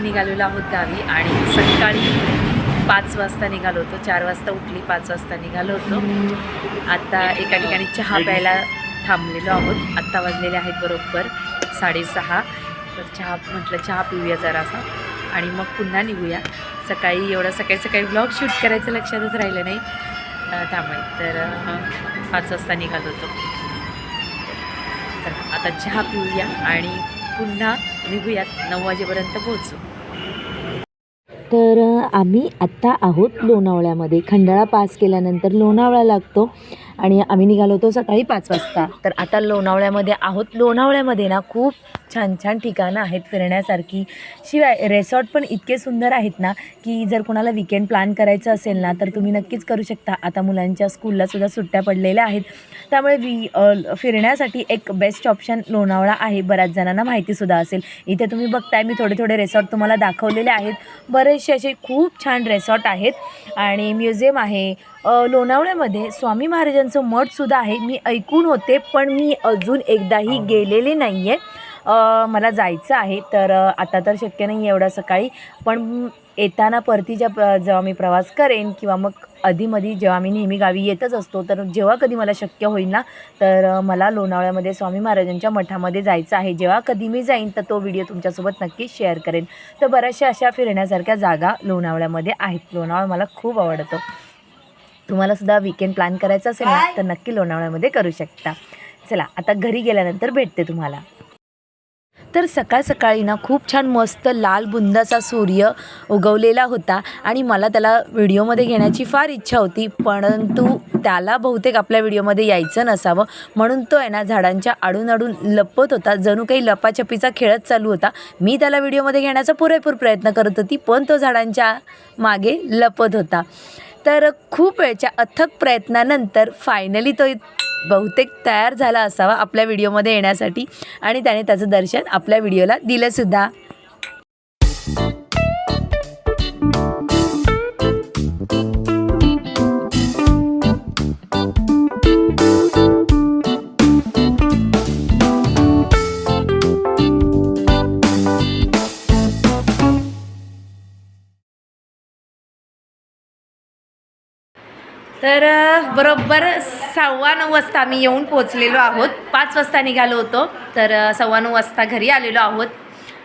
आम्ही निघालेलो आहोत गावी आणि सकाळी पाच वाजता निघालो होतो. चार वाजता उठली पाच वाजता निघालो होतो. आत्ता एका ठिकाणी चहा प्यायला थांबलेलो आहोत. आत्ता वाजलेले आहेत बरोबर साडेसहा. तर चहा म्हटलं चहा पिऊया जरासा आणि मग पुन्हा निघूया. सकाळी एवढं सकाळी सकाळी ब्लॉग शूट करायचं लक्षातच राहिलं नाही. त्यामुळे तर पाच वाजता निघालो होतो. चला आता चहा पिऊया आणि पुन्हा निघूयात. नऊ वाजेपर्यंत पोहोचू. तर आम्ही आत्ता आहोत लोणावळ्यामध्ये. खंडाळा पास केल्यानंतर लोणावळा लागतो. आणि आम्ही निघालो होतो सकाळी पाच वाजता. तर आता लोणावळ्यामध्ये आहोत. लोणावळ्यामध्ये ना खूप छान छान ठिकाणं आहेत फिरण्यासारखी. शिवाय रेसॉर्ट पण इतके सुंदर आहेत ना की जर कोणाला विकेंड प्लॅन करायचं असेल ना तर तुम्ही नक्कीच करू शकता. आता मुलांच्या स्कूललासुद्धा सुट्ट्या पडलेल्या आहेत. त्यामुळे वी फिरण्यासाठी एक बेस्ट ऑप्शन लोणावळा आहे. बऱ्याच जणांना माहितीसुद्धा असेल. इथे तुम्ही बघताय मी थोडे थोडे रेसॉर्ट तुम्हाला दाखवलेले आहेत. बरेचसे असे खूप छान रेसॉर्ट आहेत. आणि म्युझियम आहे. लोणावळ्यामध्ये स्वामी महाराजांचं मठसुद्धा आहे. मी ऐकून होते पण मी अजून एकदाही गेलेले नाही आहे मला जायचं आहे तर आता तर शक्य नाही एवढं सकाळी. पण येताना परतीच्या जेव्हा मी प्रवास करेन किंवा मग अधीमधी जेव्हा मी नेहमी गावी येतच असतो तर जेव्हा कधी मला शक्य होईल ना तर मला लोणावळ्यामध्ये स्वामी महाराजांच्या मठामध्ये जायचं आहे. जेव्हा कधी मी जाईन तर तो व्हिडिओ तुमच्यासोबत नक्कीच शेअर करेन. तर बऱ्याचशा अशा फिरण्यासारख्या जागा लोणावळ्यामध्ये आहेत. लोणावळा मला खूप आवडतो. तुम्हाला सुद्धा विकेंड प्लॅन करायचा असेल ना तर नक्की लोणावळ्यामध्ये करू शकता. चला आता घरी गेल्यानंतर भेटते तुम्हाला. तर सकाळ सकाळी ना खूप छान मस्त लाल बुंदाचा सूर्य उगवलेला होता आणि मला त्याला व्हिडिओमध्ये घेण्याची फार इच्छा होती परंतु त्याला बहुतेक आपल्या व्हिडिओमध्ये यायचं नसावं. म्हणून तो आहे ना झाडांच्या आडून आडून लपत होता. जणू काही लपाछपीचा खेळच चालू होता. मी त्याला व्हिडिओमध्ये घेण्याचा पुरेपूर प्रयत्न करत होती पण तो झाडांच्या मागे लपत होता. तर खूप वेळच्या अथक प्रयत्नानंतर फायनली तो बहुतेक तयार झाला असावा आपल्या व्हिडिओमध्ये येण्यासाठी. आणि त्याने त्याचं दर्शन आपल्या व्हिडिओला दिलंसुद्धा. तर बरोबर सव्वा नऊ वाजता आम्ही येऊन पोचलेलो आहोत. पाच वाजता निघालो होतो तर सव्वा नऊ वाजता घरी आलेलो आहोत.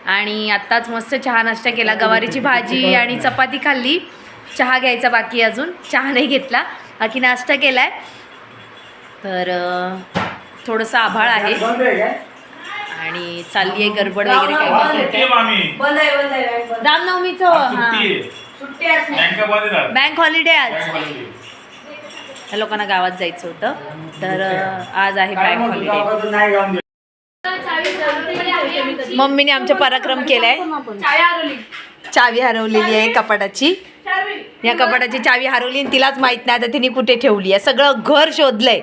आणि आत्ताच मस्त चहा नाश्ता केला गवारीची भाजी आणि चपाती खाल्ली. चहा घ्यायचा बाकी अजून चहा नाही घेतला बाकी नाश्ता केला आहे तर थोडंसं आभाळ आहे. आणि चालली आहे गडबड वगैरे रामनवमीचं हां. बँक हॉलिडे आज. त्या लोकांना गावात जायचं होतं. तर आज आहे बँक हॉलिडे मम्मीने आमच्या पराक्रम केलाय. चावी हरवलेली आहे कपाटाची. या कपाटाची चावी हरवली आणि तिलाच माहीत नाही आता तिने कुठे ठेवली आहे. सगळं घर शोधलंय.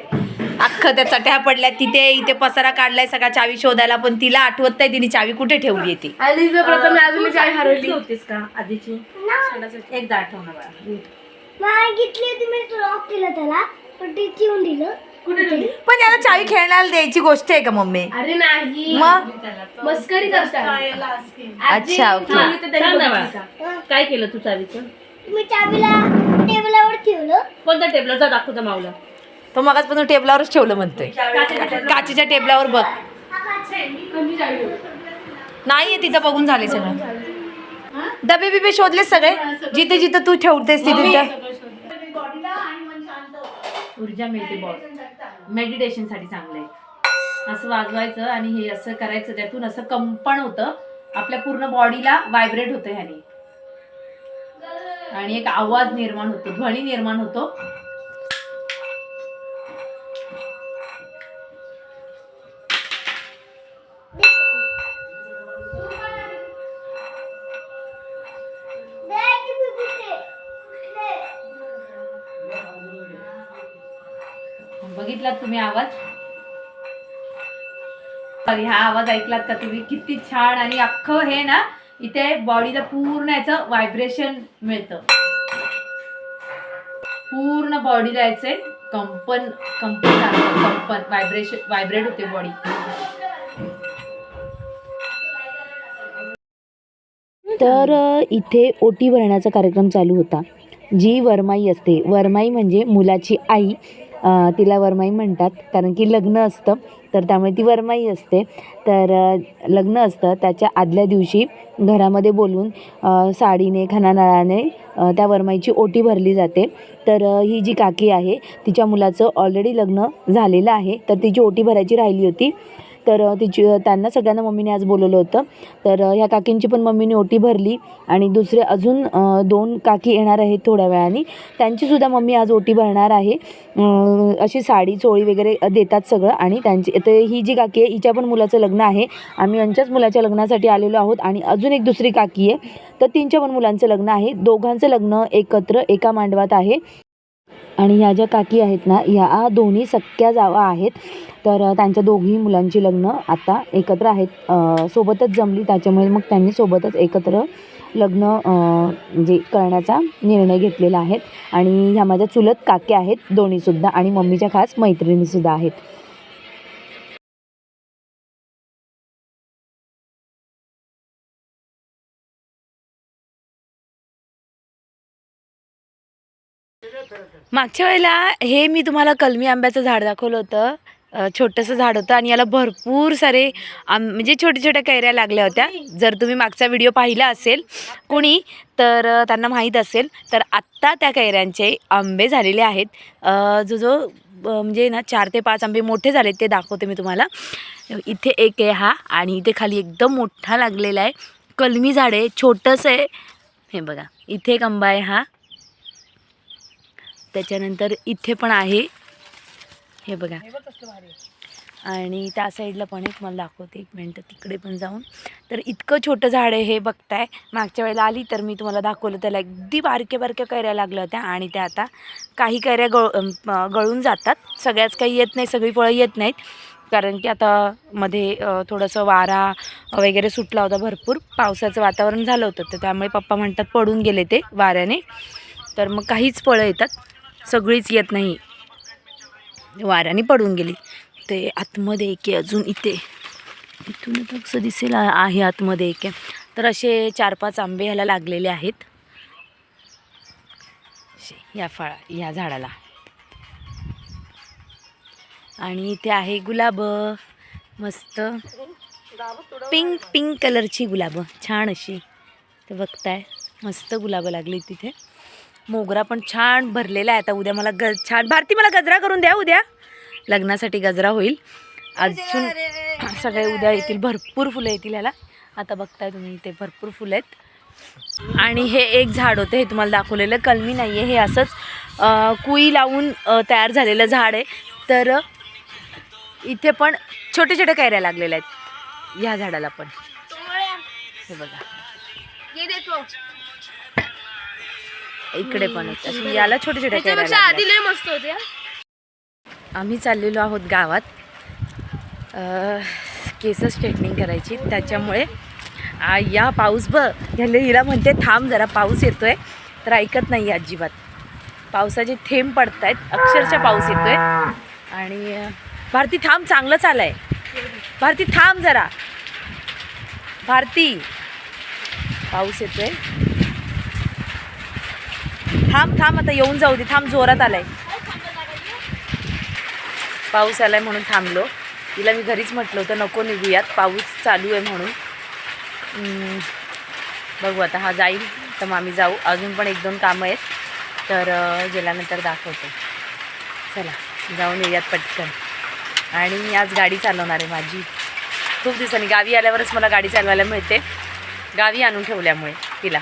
अख्खं त्या चट्या पडल्या तिथे इथे पसारा काढलाय सगळा चावी शोधायला पण तिला आठवत नाही तिने चावी कुठे ठेवली आहे ती. प्रथम अजून चावी हरवली. होतीस का आधीची? एकदा आठवणं बाळा मागितली होती मी लॉक केलं त्याला पण ते ठेवून दिलं. कुठे ठेवली? पण याला चावी खेळण्याला द्यायची गोष्ट आहे का मम्मी? अरे नाही. मग? मस्करी करतात अच्छा ओके. काय केलं तू चावीचं? मी चावीला टेबलावर ठेवलं. कोणत्या दाखवता माऊला. तो मगाचपासून टेबलावरच ठेवलं म्हणतोय. काचेच्या टेबलावर. बघ. नाहीये तिथं बघून झाले सगळं. डबे बिबे शोधले सगळे? जिथे जिथे तू ठेवतेस तिथे तिथे ऊर्जा मिळते बॉल मेडिटेशनसाठी चांगलं आहे. असं वाजवायचं आणि हे असं करायचं त्यातून असं कंपन होतं. आपल्या पूर्ण बॉडीला व्हायब्रेट होतं ह्याने. आणि एक आवाज निर्माण होतो ध्वनी निर्माण होतो. ऐकलात तुम्ही आवाज? सॉरी हा आवाज ऐकलात का तुम्ही? किती छान आणि अख्खं हे ना इथे बॉडीला पूर्ण याचं व्हायब्रेशन मिळतं. पूर्ण बॉडीला याचे कंपन कंपन कंपन व्हायब्रेशन व्हायब्रेट होते बॉडी तर इथे ओटी भरण्याचा कार्यक्रम चालू होता. जी वरमाई असते वरमाई म्हणजे मुलाची आई. तिला वरमाई म्हणतात कारण की लग्न असतं तर त्यामुळे ती वरमाई असते. तर लग्न असतं त्याच्या आदल्या दिवशी घरामध्ये बोलवून साडीने खणानाळाने त्या वरमाईची ओटी भरली जाते. तर ही जी काकी आहे तिच्या मुलाचं ऑलरेडी लग्न झालेलं आहे तर तिची ओटी भरायची राहिली होती. तर तिची त्यांना सगळ्यांना मम्मीने आज बोलवलं होतं. तर ह्या काकींची पण मम्मीने ओटी भरली आणि दुसरे अजून दोन काकी येणार आहेत थोड्या वेळाने. त्यांचीसुद्धा मम्मी आज ओटी भरणार आहे. अशी साडी चोळी वगैरे देतात सगळं आणि त्यांची तर ही जी काकी आहे हिच्या पण मुलाचं लग्न आहे. आम्ही यांच्याच मुलाच्या लग्नासाठी आलेलो आहोत आणि अजून एक दुसरी काकी आहे. तर तिच्या पण मुलांचं लग्न आहे. दोघांचं लग्न एकत्र एका मांडवात आहे. आणि ह्या ज्या काकी आहेत ना ह्या दोन्ही सख्या जावा आहेत. तर त्यांच्या दोघी मुलांची लग्न आता एकत्र आहेत. सोबतच जमली त्याच्यामुळे मग त्यांनी सोबतच एकत्र लग्न म्हणजे करण्याचा निर्णय घेतलेला आहे. आणि ह्या माझ्या चुलत काक्या आहेत दोन्हीसुद्धा आणि मम्मीच्या खास मैत्रिणीसुद्धा आहेत. मागच्या वेळेला हे मी तुम्हाला कलमी आंब्याचं झाड दाखवलं होतं. छोटंसं झाड होतं आणि याला भरपूर सारे आंब म्हणजे छोट्या छोट्या कैऱ्या लागल्या होत्या. जर तुम्ही मागचा व्हिडिओ पाहिला असेल कोणी तर त्यांना माहीत असेल तर आत्ता त्या कैऱ्यांचे आंबे झालेले आहेत. जो जो म्हणजे ना चार ते पाच आंबे मोठे झाले ते दाखवते मी तुम्हाला. इथे एक आहे हा आणि इथे खाली एकदम मोठा लागलेला आहे. कलमी झाड आहे छोटंसं आहे. हे बघा इथे एक आंबा आहे हा. त्याच्यानंतर इथे पण आहे. हे बघा. आणि त्या साईडला पण एक तुम्हाला दाखवते एक मिनटं तिकडे पण जाऊन. तर इतकं छोटं झाड आहे हे बघताय. मागच्या वेळेला आली तर मी तुम्हाला दाखवलं त्याला अगदी बारक्या बारक्या कैऱ्या लागल्या होत्या. आणि त्या आता काही कैऱ्या गळ गळून जातात. सगळ्याच काही येत नाही सगळी फळं येत नाहीत. कारण की आता मध्ये थोडंसं वारा वगैरे सुटला होता भरपूर. पावसाचं वातावरण झालं होतं तर त्यामुळे पप्पा म्हणतात पडून गेले ते वाऱ्याने. तर मग काहीच फळं येतात. सगळीच येत नाही. वाऱ्याने पडून गेली. ते आतमध्ये एक आहे अजून इथे. इथून आता कसं दिसेल आहे आतमध्ये एक आहे तर असे चार पाच आंबे ह्याला लागलेले आहेत. या फळा या झाडाला. आणि इथे आहे गुलाब. मस्त. पिंक पिंक कलरची गुलाबं. छान अशी. ते बघताय. मस्त गुलाबं लागली तिथे. मोगरा पण छान भरलेला आहे आता उद्या मला ग छान. भारती मला गजरा करून द्या उद्या. लग्नासाठी गजरा होईल. अजून सगळे उद्या येतील. भरपूर फुलं येतील ह्याला. आता बघताय तुम्ही इथे भरपूर फुलं आहेत. आणि हे एक झाड होतं हे तुम्हाला दाखवलेलं. कलमी नाही आहे हे असंच कुई लावून तयार झालेलं झाड आहे. तर इथे पण छोटे छोटे कैऱ्या लागलेल्या आहेत. ह्या झाडाला पण. हे बघा. इकडे पण आहेत अशी याला छोटे छोटे त्याच्यापेक्षा. आधी लय मस्त होते. आम्ही चाललेलो आहोत गावात. अ, केस स्ट्रेटनिंग करायची. त्याच्यामुळे आ, या पाऊस ब ह्याला हिला म्हणते थांब जरा पाऊस येतोय. तर ऐकत नाही अजिबात. पावसाचे थेंब पडत आहेत अक्षरशः पाऊस येतोय. आणि अ, भारती थांब चांगलं चालय भारती थांब जरा. भारती. पाऊस येतोय. थांब थांब आता येऊन जाऊ दे. थांब जोरात आलाय. पाऊस आलाय म्हणून थांबलो. तिला मी घरीच म्हटलं होतं नको निघूयात. पाऊस चालू आहे म्हणून. बघू आता हा जाईल तर मग आम्ही जाऊ. अजून पण एक दोन कामं आहेत. तर गेल्यानंतर दाखवतो. चला जाऊन येऊयात पटकन. आणि मी आज गाडी चालवणार आहे माझी. खूप दिवसांनी. गावी आल्यावरच मला गाडी चालवायला मिळते. गावी आणून ठेवल्यामुळे तिला.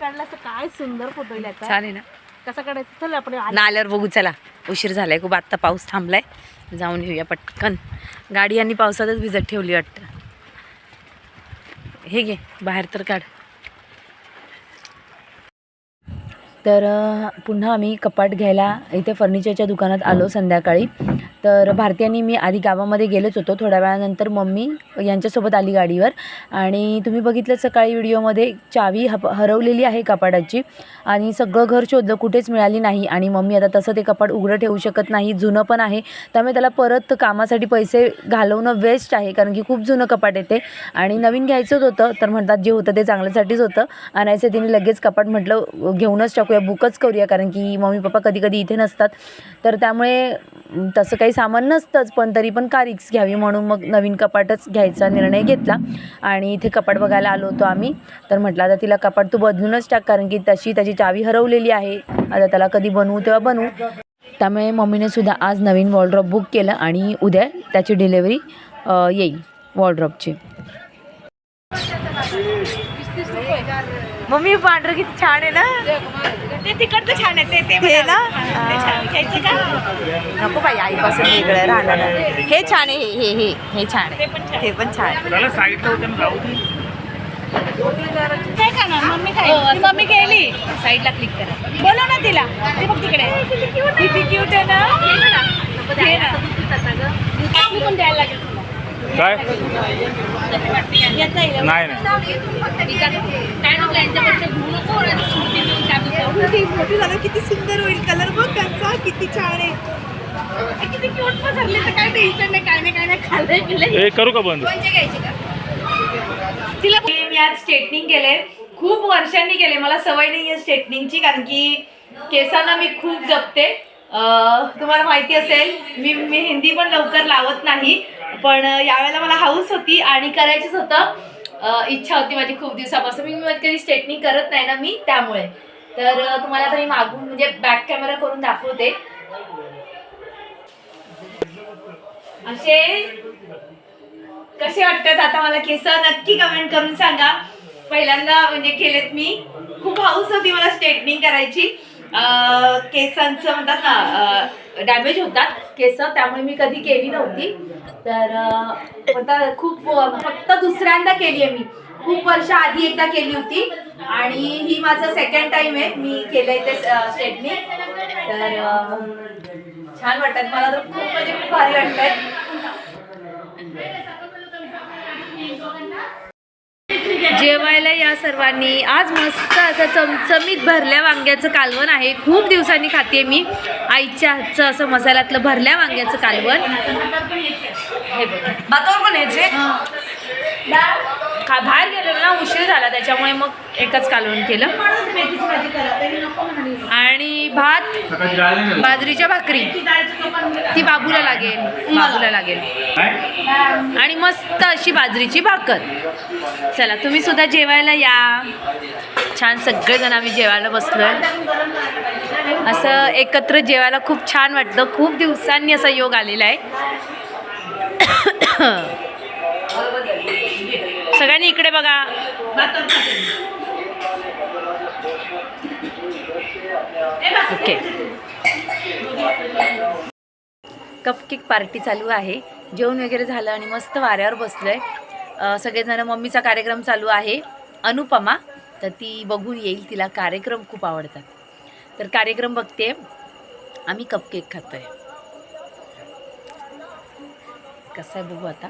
काढला असं काय सुंदर फोटो आता. छान आहे ना. कसा काढायचा? चल आपण आधी- ना आल्यावर बघू चला. उशीर झालाय खूप आत्ता पाऊस थांबलाय. जाऊन येऊया पटकन. गाडी यांनी पावसातच भिजत ठेवली वाटतं. हे घे बाहेर तर काढ. तर पुन्हा आम्ही कपाट घ्यायला इथे फर्निचरच्या दुकानात आलो संध्याकाळी. तर भारती आणि मी आधी गावामध्ये गेलोच होतो थोड्या वेळानंतर मम्मी यांच्यासोबत आली गाडीवर. आणि तुम्ही बघितलं सकाळी व्हिडिओमध्ये चावी हप हरवलेली आहे कपाटाची आणि सगळं घर शोधलं कुठेच मिळाली नाही. आणि मम्मी आता तसं ते कपाट उघडं ठेवू शकत नाही जुनं पण आहे. त्यामुळे त्याला परत कामासाठी पैसे घालवणं वेस्ट आहे कारण की खूप जुनं कपाट येते आणि नवीन घ्यायचंच होतं तर म्हणतात जे होतं ते चांगल्यासाठीच होतं. आणायचं तिने लगेच कपाट म्हटलं घेऊनच टाकूया. बुकच करूया कारण की मम्मी पप्पा कधी कधी इथे नसतात. तर त्यामुळे तसं काही सामान नसतंच पण तरी पण का रिक्स घ्यावी म्हणून मग नवीन कपाटच घ्यायचा निर्णय घेतला. आणि इथे कपाट बघायला आलो होतो आम्ही. तर म्हटलं आता तिला कपाट तू बदलूनच टाक कारण की तशी त्याची चावी हरवलेली आहे. आता त्याला कधी बनवू तेव्हा बनवू. त्यामुळे मम्मीने सुद्धा आज नवीन वॉर्ड्रॉप बुक केलं आणि उद्या त्याची डिलेवरी येईल वॉर्ड्रॉपची मम्मी पांढरं किती छान आहे ना? ते तिकडचं छान आहे. ते ते हे ना? ते छान घ्यायचं का? नको बाई आईपासून वेगळं राहणार हे छान आहे हे हे हे हे छान आहे. हे पण छान आहे. त्याला साईडला होतं ना जाऊ दे. काय करणार? मम्मी काय? ती मम्मी गेली? साईडला क्लिक करा. बोलव ना तिला. ते बघ तिकडे. किती क्यूट आहे ना? घे ना. आपली पण द्यायला लागेल तुला. काय? येता येईल नाही. नाही मोठी झालं किती सुंदर होईल कलर बघ त्यांचा किती छान आहे. किती क्यूट पसरले तर काय टेन्शन नाही काय नाही काय नाही खाल्लंय हे करू का बंद? तिला मी आज स्ट्रेटनिंग केले खूप वर्षांनी केले मला सवय नाही आहे स्ट्रेटनिंगची कारण की केसांना मी खूप जपते. अं, तुम्हाला माहिती असेल मी मी हिंदी पण लवकर लावत नाही. पण यावेळेला मला हाऊस होती आणि करायचंच होतं. इच्छा होती माझी खूप दिवसापासून. मी मी कधी स्ट्रेटनिंग करत नाही ना मी त्यामुळे. तर तुम्हाला आता मी मागून म्हणजे बॅक कॅमेरा करून दाखवते. असे कसे वाटतात आता मला केस नक्की कमेंट करून सांगा. पहिल्यांदा म्हणजे केलेत मी. खूप हाऊस होती मला स्ट्रेटनिंग करायची. केसांचं म्हणतात ना डॅमेज होतात केस. त्यामुळे मी कधी केली नव्हती. तर आता खूप फक्त दुसऱ्यांदा केली आहे मी. खूप वर्ष आधी एकदा केली होती. आणि ही माझं सेकंड टाइम आहे. मी केलंय ते स्ट्रेटनिंग तर छान वाटतात मला तर खूप म्हणजे खूप भारी वाटतंय. जेवायला या सर्वांनी. आज मस्त असं चमचमीत भरल्या वांग्याचं कालवण आहे. खूप दिवसांनी खाते मी. आईच्या हातचं असं मसाल्यातलं भरल्या वांग्याचं कालवण. हे पण यायचे खा बाहेर गेलेलो ना उशीर झाला त्याच्यामुळे मग एकच कालवण केलं. आणि भात बाजरीच्या भाकरी. ती बाबूला लागेल बाबूला लागेल. आणि मस्त अशी बाजरीची भाकर. चला तुम्ही सुद्धा जेवायला या. छान सगळेजण आम्ही जेवायला बसलोय. असं एकत्र जेवायला खूप छान वाटतं खूप दिवसांनी असा योग आलेला आहे. सगळ्यांनी इकडे बघा. ओके. कपकेक पार्टी चालू आहे. जेवण वगैरे झालं आणि मस्त वाऱ्यावर बसलो आहे सगळेजण मम्मीचा कार्यक्रम चालू आहे. अनुपमा तर ती बघून येईल तिला कार्यक्रम खूप आवडतात. तर कार्यक्रम बघते. आम्ही कपकेक खातो आहे कसं आहे बघू आता?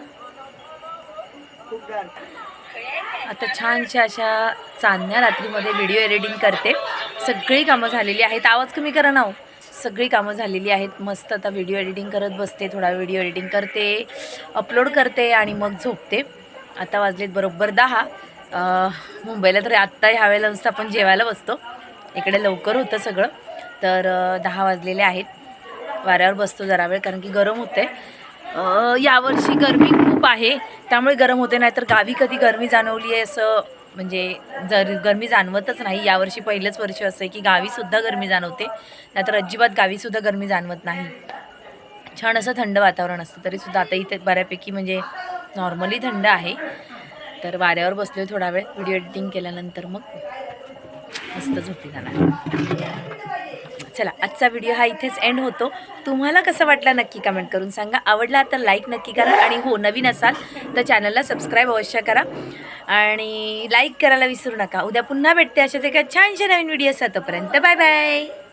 आता छानशा अशा चांदण्या रात्रीमध्ये व्हिडिओ एडिटिंग करते. सगळी कामं झालेली आहेत. आवाज कमी करा ना हो. सगळी कामं झालेली आहेत. मस्त आता व्हिडिओ एडिटिंग करत बसते. थोडा व्हिडिओ एडिटिंग करते. अपलोड करते आणि मग झोपते. आता वाजलेत बरोबर दहा. मुंबईला तर आत्ता ह्या वेळेला नुसतं आपण जेवायला बसतो. इकडे लवकर होतं सगळं. तर दहा वाजलेले आहेत. वाऱ्यावर बसतो जरा वेळ कारण की गरम होते यावर्षी गरमी खूप आहे. त्यामुळे गरम होते नाही तर गावी कधी गरमी जाणवली आहे असं म्हणजे जर गरमी जाणवतच नाही. यावर्षी पहिलंच वर्ष असं आहे की गावीसुद्धा गरमी जाणवते नाहीतर अजिबात गावीसुद्धा गरमी जाणवत नाही. छान असं थंड वातावरण असतं तरीसुद्धा आता इथे बऱ्यापैकी म्हणजे नॉर्मली थंड आहे. तर वाऱ्यावर बसलो थोडा वेळ व्हिडिओ एडिटिंग केल्यानंतर मग मस्त झोपी जाणार. चला आजचा व्हिडिओ हा इथेच एंड होतो. तुम्हाला कसं वाटला नक्की कमेंट करून सांगा. आवडला तर लाईक नक्की करा आणि हो नवीन असाल तर चॅनलला सबस्क्राईब अवश्य करा. आणि लाईक करायला विसरू नका. उद्या पुन्हा भेटते अशाच एका छानशा नवीन व्हिडिओ तोपर्यंत. Bye bye